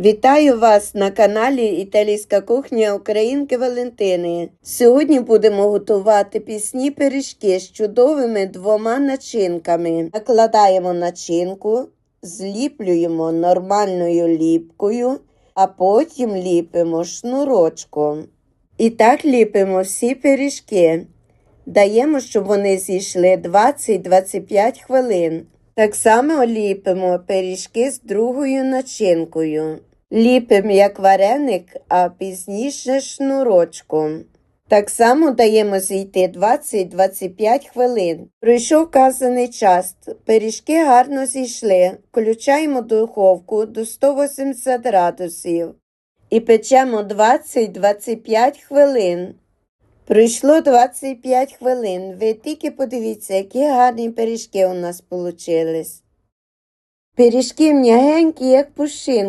Вітаю вас на каналі Італійська кухня Українки Валентини. Сьогодні будемо готувати пісні пиріжки з чудовими двома начинками. Накладаємо начинку, зліплюємо нормальною ліпкою, а потім ліпимо шнурочком. І так ліпимо всі пиріжки. Даємо, щоб вони зійшли 20-25 хвилин. Так само ліпимо пиріжки з другою начинкою. Ліпимо як вареник, а пізніше шнурочком. Так само даємо зійти 20-25 хвилин. Пройшов вказаний час. Пиріжки гарно зійшли. Включаємо духовку до 180 градусів і печемо 20-25 хвилин. Пройшло 25 хвилин. Ви тільки подивіться, які гарні пиріжки у нас вийшли. Пиріжки м'ягенькі, як пушинка.